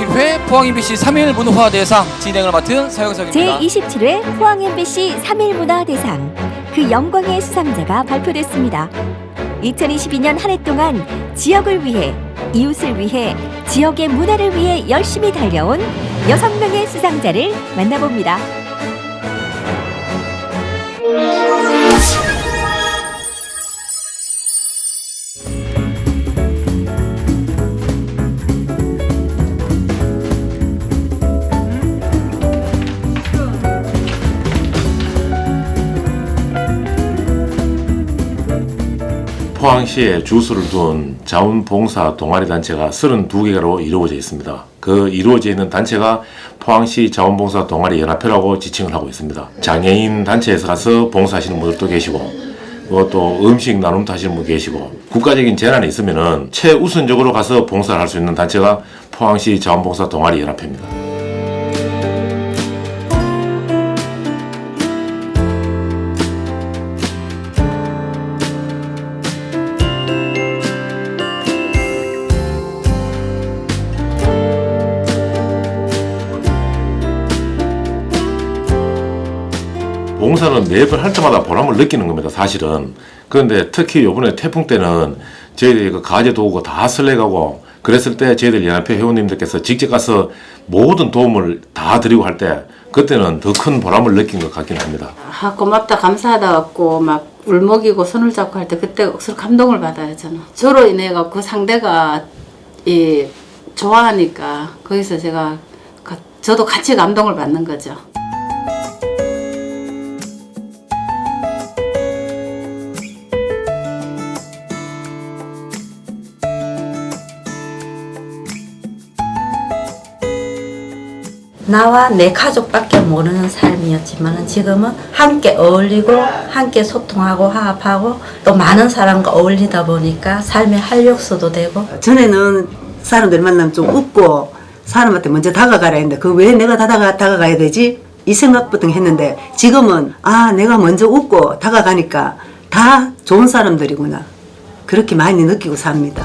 제27회 포항 MBC 3일 문화 대상 진행을 맡은 서영석입니다. 제27회 포항 MBC 3일 문화 대상 그 영광의 수상자가 발표됐습니다. 2022년 한 해 동안 지역을 위해 이웃을 위해 지역의 문화를 위해 열심히 달려온 여섯 명의 수상자를 만나봅니다. 포항시에 주소를 둔 자원봉사 동아리 단체가 32개로 이루어져 있습니다. 그 이루어져 있는 단체가 포항시 자원봉사 동아리 연합회라고 지칭을 하고 있습니다. 장애인 단체에서 가서 봉사하시는 분들도 계시고 또 음식 나눔도 하시는 분 계시고 국가적인 재난이 있으면은 최우선적으로 가서 봉사를 할 수 있는 단체가 포항시 자원봉사 동아리 연합회입니다. 매번 할 때마다 보람을 느끼는 겁니다, 사실은. 그런데 특히 요번에 태풍 때는 저희들이 그 가재 도구 다 설레가고 그랬을 때 저희들 연합회 회원님들께서 직접 가서 모든 도움을 다 드리고 할 때 그때는 더 큰 보람을 느낀 것 같긴 합니다. 아 고맙다 감사하다 갖고 막 울먹이고 손을 잡고 할 때 그때 억수로 감동을 받아요 저는 저로 인해 갖고 그 상대가 이 좋아하니까 거기서 제가 가- 저도 같이 감동을 받는 거죠. 나와 내 가족밖에 모르는 삶이었지만 지금은 함께 어울리고 함께 소통하고 화합하고 또 많은 사람과 어울리다 보니까 삶의 활력소도 되고 전에는 사람들 만나면 좀 웃고 사람한테 먼저 다가가라 했는데 그 왜 내가 다가가, 다가가야 되지? 이 생각부터 했는데 지금은 아 내가 먼저 웃고 다가가니까 다 좋은 사람들이구나 그렇게 많이 느끼고 삽니다.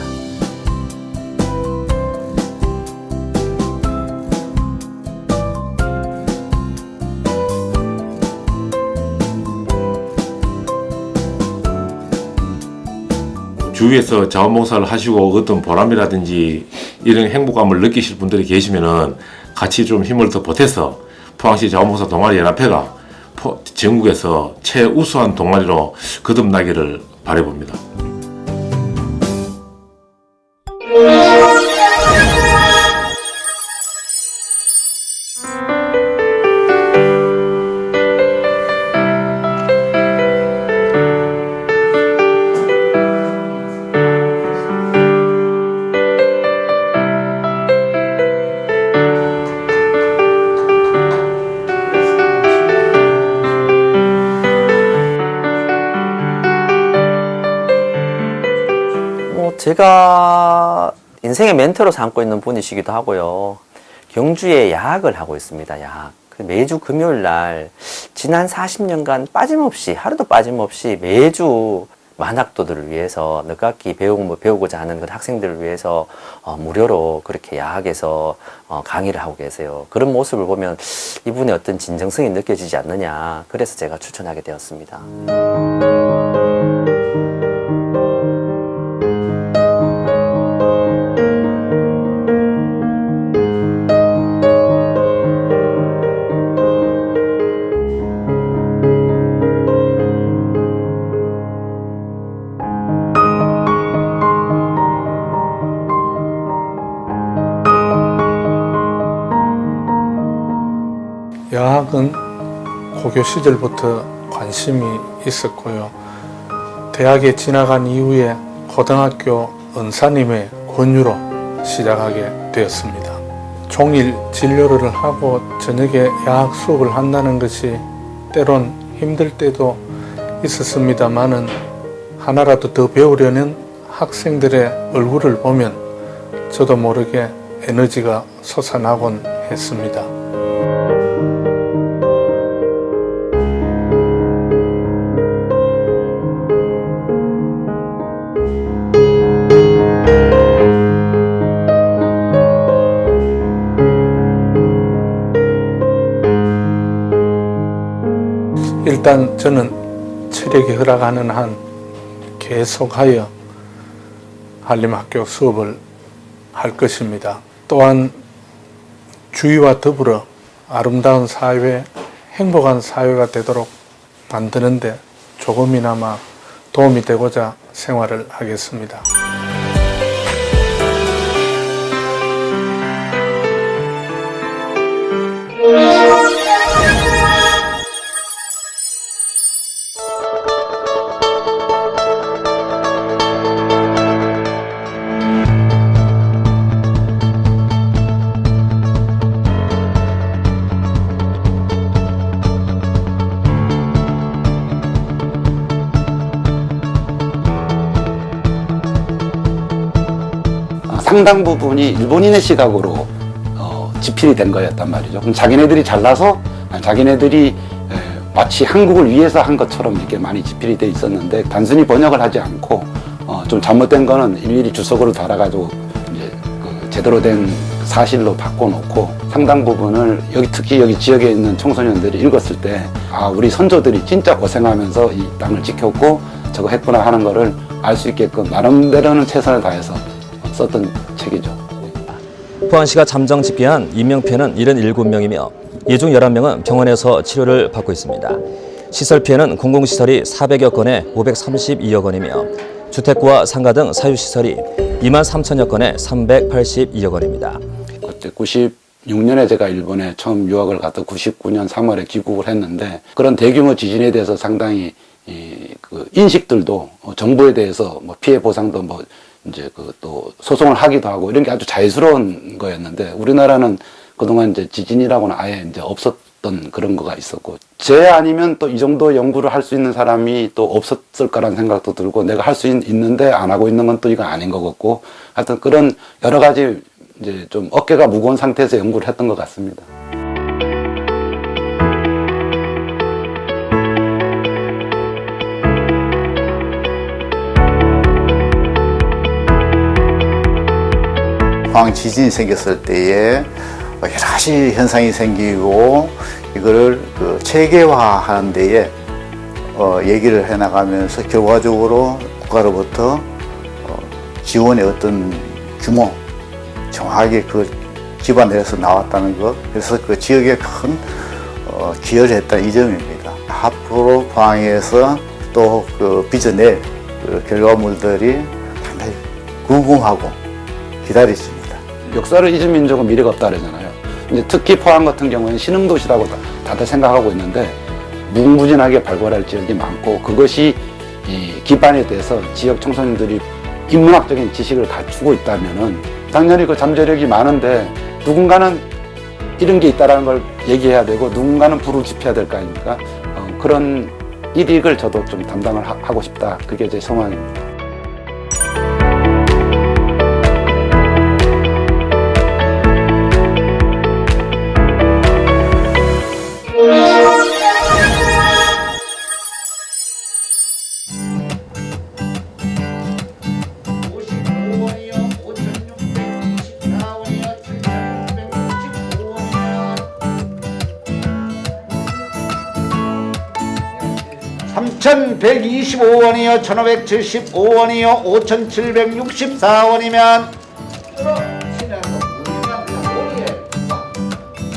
주위에서 자원봉사를 하시고 어떤 보람이라든지 이런 행복감을 느끼실 분들이 계시면은 같이 좀 힘을 더 보태서 포항시 자원봉사 동아리 연합회가 포- 전국에서 최우수한 동아리로 거듭나기를 바라봅니다. 인생의 멘토로 삼고 있는 분이시기도 하고요. 경주에 야학을 하고 있습니다. 야학. 그 매주 금요일 날 지난 40년간 빠짐없이 하루도 빠짐없이 매주 만학도들을 위해서 늦깎이 배우고 배우고자 하는 그 학생들을 위해서 어, 무료로 그렇게 야학에서 어, 강의를 하고 계세요. 그런 모습을 보면 이분의 어떤 진정성이 느껴지지 않느냐. 그래서 제가 추천하게 되었습니다. 야학은 고교 시절부터 관심이 있었고요. 대학에 지나간 이후에 고등학교 은사님의 권유로 시작하게 되었습니다. 종일 진료를 하고 저녁에 야학 수업을 한다는 것이 때론 힘들 때도 있었습니다만은 하나라도 더 배우려는 학생들의 얼굴을 보면 저도 모르게 에너지가 솟아나곤 했습니다. 일단 저는 체력이 허락하는 한 계속하여 한림학교 수업을 할 것입니다. 또한 주위와 더불어 아름다운 사회, 행복한 사회가 되도록 만드는데 조금이나마 도움이 되고자 생활을 하겠습니다. 상당 부분이 일본인의 시각으로 어, 지필이 된 거였단 말이죠. 그럼 자기네들이 잘나서 아, 자기네들이 에, 마치 한국을 위해서 한 것처럼 이렇게 많이 지필이 돼 있었는데 단순히 번역을 하지 않고 어, 좀 잘못된 거는 일일이 주석으로 달아가지고 이제 그 제대로 된 사실로 바꿔놓고 상당 부분을 여기 특히 여기 지역에 있는 청소년들이 읽었을 때 아 우리 선조들이 진짜 고생하면서 이 땅을 지켰고 저거 했구나 하는 거를 알 수 있게끔 나름대로는 최선을 다해서 썼던 책이죠. 포항시가 잠정 집계한 인명피해는 77명이며 이 중 11명은 병원에서 치료를 받고 있습니다. 시설 피해는 공공시설이 400여 건에 532억 원이며 주택과 상가 등 사유시설이 2만 3천여 건에 382억 원입니다. 그때 96년에 제가 일본에 처음 유학을 갔다 99년 3월에 귀국을 했는데 그런 대규모 지진에 대해서 상당히 이, 그 인식들도 어, 정부에 대해서 뭐 피해 보상도 뭐 이제 그 또 소송을 하기도 하고 이런 게 아주 자유스러운 거였는데 우리나라는 그동안 이제 지진이라고는 아예 이제 없었던 그런 거가 있었고 제 아니면 또 이 정도 연구를 할 수 있는 사람이 또 없었을 거라는 생각도 들고 내가 할 수 있는데 안 하고 있는 건 또 이거 아닌 것 같고 하여튼 그런 여러 가지 이제 좀 어깨가 무거운 상태에서 연구를 했던 것 같습니다. 포항 지진이 생겼을 때에 여러 가지 현상이 생기고 이거를 그 체계화하는 데에 어, 얘기를 해나가면서 결과적으로 국가로부터 어, 지원의 어떤 규모 정확하게 그 집안에서 나왔다는 것 그래서 그 지역에 큰 어, 기여를 했다 이 점입니다. 앞으로 포항에서 또 그 빚어낼 그 결과물들이 상당히 궁금하고 기다리십니다. 역사를 잊은 민족은 미래가 없다 그러잖아요. 이제 특히 포항 같은 경우에는 신흥도시라고 다, 다들 생각하고 있는데 무궁무진하게 발굴할 지역이 많고 그것이 이 기반에 대해서 지역 청소년들이 인문학적인 지식을 갖추고 있다면은 당연히 그 잠재력이 많은데 누군가는 이런 게 있다라는 걸 얘기해야 되고 누군가는 불을 지펴야 될 거 아닙니까? 어, 그런 일익을 저도 좀 담당을 하, 하고 싶다. 그게 제 소망입니다. 삼천백이십오 원이요 천오백칠십오 원이요 오천칠백육십사 원이면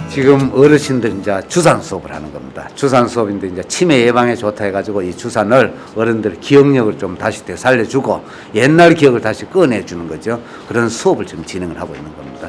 지금 어르신들 이제 주산 수업을 하는 겁니다. 주산 수업인데 이제 치매 예방에 좋다 해가지고 이 주산을 어른들 기억력을 좀 다시 되살려주고 옛날 기억을 다시 꺼내주는 거죠. 그런 수업을 지금 진행을 하고 있는 겁니다.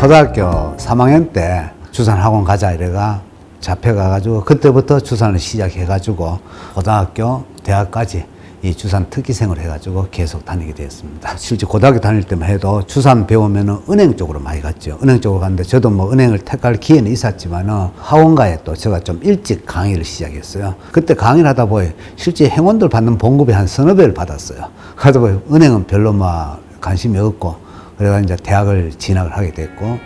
초등학교 3학년 때 주산 학원 가자 이래가 잡혀가가지고 그때부터 주산을 시작해가지고 고등학교, 대학까지 이 주산 특기생을 해가지고 계속 다니게 되었습니다. 실제 고등학교 다닐 때만 해도 주산 배우면은 은행 쪽으로 많이 갔죠. 은행 쪽으로 갔는데 저도 뭐 은행을 택할 기회는 있었지만은 학원가에 또 제가 좀 일찍 강의를 시작했어요. 그때 강의를 하다 보니 실제 행원들 받는 봉급이 한 서너 배를 받았어요. 그러다 보니 은행은 별로 막 관심이 없고 그래가 이제 대학을 진학을 하게 됐고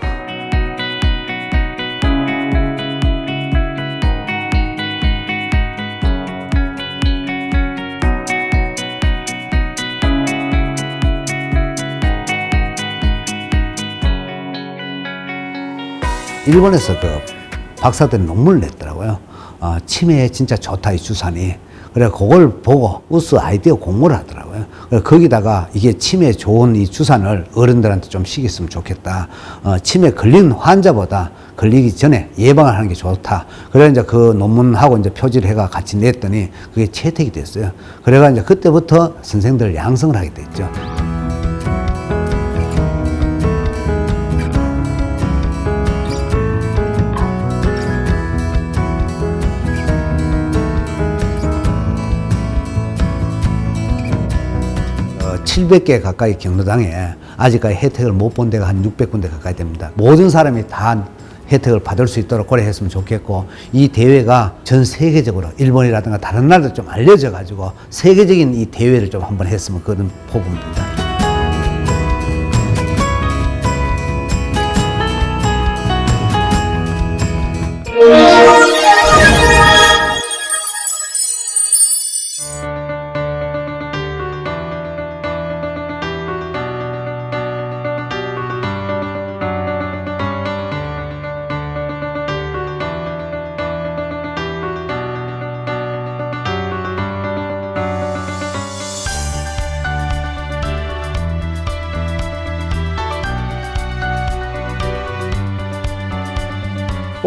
일본에서 그 박사들이 논문을 냈더라고요. 어, 치매에 진짜 좋다 이 주산이. 그래 그걸 보고 우스 아이디어 공모를 하더라고요. 그래 거기다가 이게 치매에 좋은 이 주산을 어른들한테 좀 시켰으면 좋겠다. 어, 치매 걸린 환자보다 걸리기 전에 예방을 하는 게 좋다. 그래 이제 그 논문하고 이제 표지를 해가 같이 냈더니 그게 채택이 됐어요. 그래가 이제 그때부터 선생들 양성을 하게 됐죠. 700개 가까이 경로당에 아직까지 혜택을 못 본 데가 한 600군데 가까이 됩니다. 모든 사람이 다 혜택을 받을 수 있도록 고려했으면 좋겠고 이 대회가 전 세계적으로 일본이라든가 다른 나라도 좀 알려져 가지고 세계적인 이 대회를 좀 한번 했으면 그런 포부입니다. 목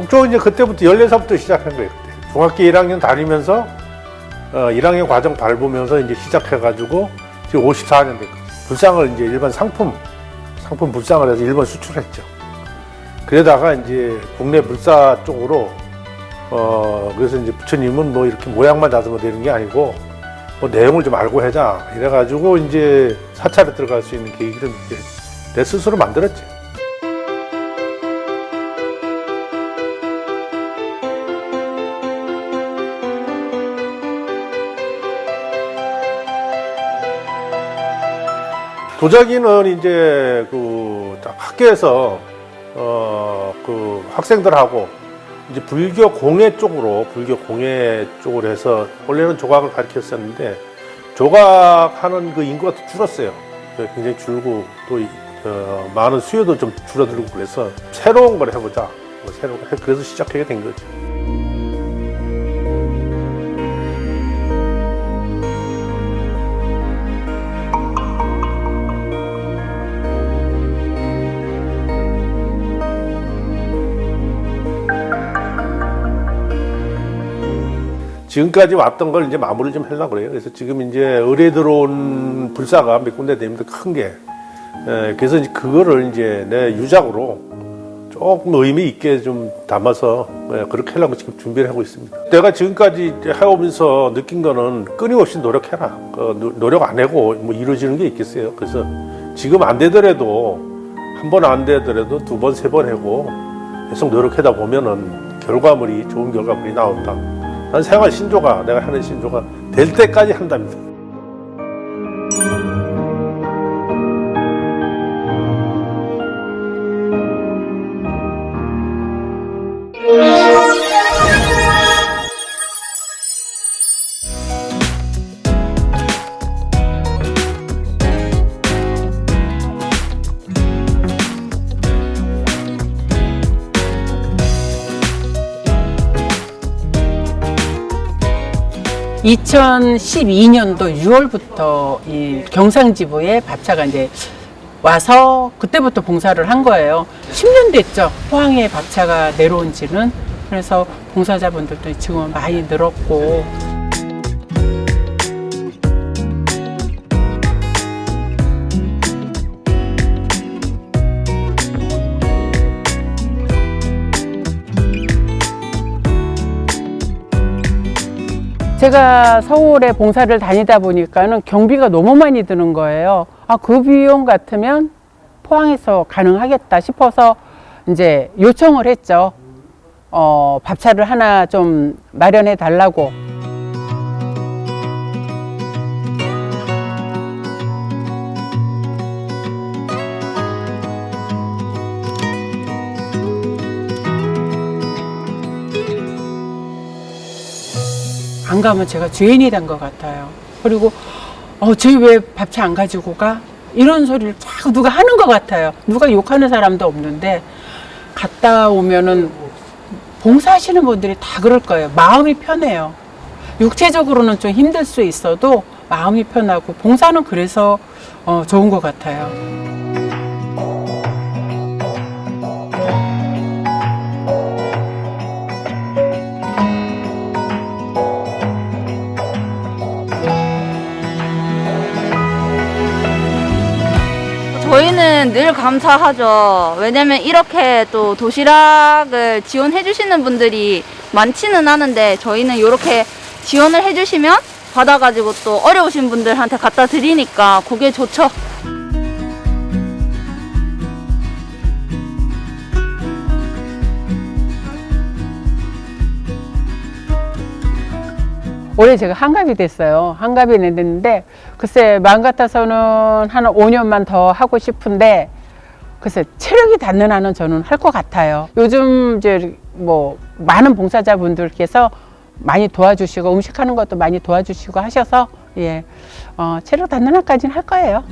적은 이제 그때부터 14살부터 시작한 거예요. 그때. 중학교 1학년 다니면서 어, 1학년 과정 밟으면서 이제 시작해가지고 지금 54년 됐거든요. 불상을 이제 일반 상품, 상품 불상을 해서 일본 수출했죠. 그러다가 이제 국내 불사 쪽으로 어, 그래서 이제 부처님은 뭐 이렇게 모양만 다듬어 되는 게 아니고 뭐 내용을 좀 알고 하자. 이래가지고 이제 사찰에 들어갈 수 있는 계기를 이제 내 스스로 만들었지. 도자기는 이제 그 학교에서 어 그 학생들하고 이제 불교 공예 쪽으로 불교 공예 쪽으로 해서 원래는 조각을 가르쳤었는데 조각하는 그 인구가 또 줄었어요. 굉장히 줄고 또 이- 어, 많은 수요도 좀 줄어들고 그래서 새로운 걸 해보자. 뭐 새로운 그래서 시작하게 된 거죠. 지금까지 왔던 걸 이제 마무리를 좀 하려고 그래요. 그래서 지금 이제 의뢰 들어온 불사가 몇 군데 됩니다. 큰 게. 에, 그래서 이제 그거를 이제 내 유작으로 조금 의미 있게 좀 담아서 예, 그렇게 하려고 지금 준비를 하고 있습니다. 내가 지금까지 해오면서 느낀 거는 끊임없이 노력해라. 그 노- 노력 안 하고 뭐 이루어지는 게 있겠어요. 그래서 지금 안 되더라도 한 번 안 되더라도 두 번, 세 번 하고 계속 노력하다 보면은 결과물이 좋은 결과물이 나온다. 난 생활 신조가 내가 하는 신조가 될 때까지 한답니다. 2012년도 6월부터 이 경상지부에 밥차가 이제 와서 그때부터 봉사를 한 거예요. 10년 됐죠. 포항에 밥차가 내려온 지는. 그래서 봉사자분들도 지금은 많이 늘었고. 제가 서울에 봉사를 다니다 보니까는 경비가 너무 많이 드는 거예요. 아, 그 비용 같으면 포항에서 가능하겠다 싶어서 이제 요청을 했죠. 어, 밥차를 하나 좀 마련해 달라고. 안 가면 제가 죄인이 된 것 같아요. 그리고 어, 쟤왜 밥차 안 가지고 가? 이런 소리를 자꾸 누가 하는 것 같아요. 누가 욕하는 사람도 없는데 갔다 오면은 봉사하시는 분들이 다 그럴 거예요. 마음이 편해요. 육체적으로는 좀 힘들 수 있어도 마음이 편하고 봉사는 그래서 어, 좋은 것 같아요. 저희는 늘 감사하죠. 왜냐면 이렇게 또 도시락을 지원해 주시는 분들이 많지는 않은데 저희는 이렇게 지원을 해 주시면 받아가지고 또 어려우신 분들한테 갖다 드리니까 그게 좋죠. 올해 제가 한갑이 됐어요. 한갑이 됐는데 글쎄 마음 같아서는 한 5년만 더 하고 싶은데 글쎄 체력이 닿는 한은 저는 할 것 같아요. 요즘 이제 뭐 많은 봉사자분들께서 많이 도와주시고 음식하는 것도 많이 도와주시고 하셔서 예 어, 체력 닿는 한까지는 할 거예요.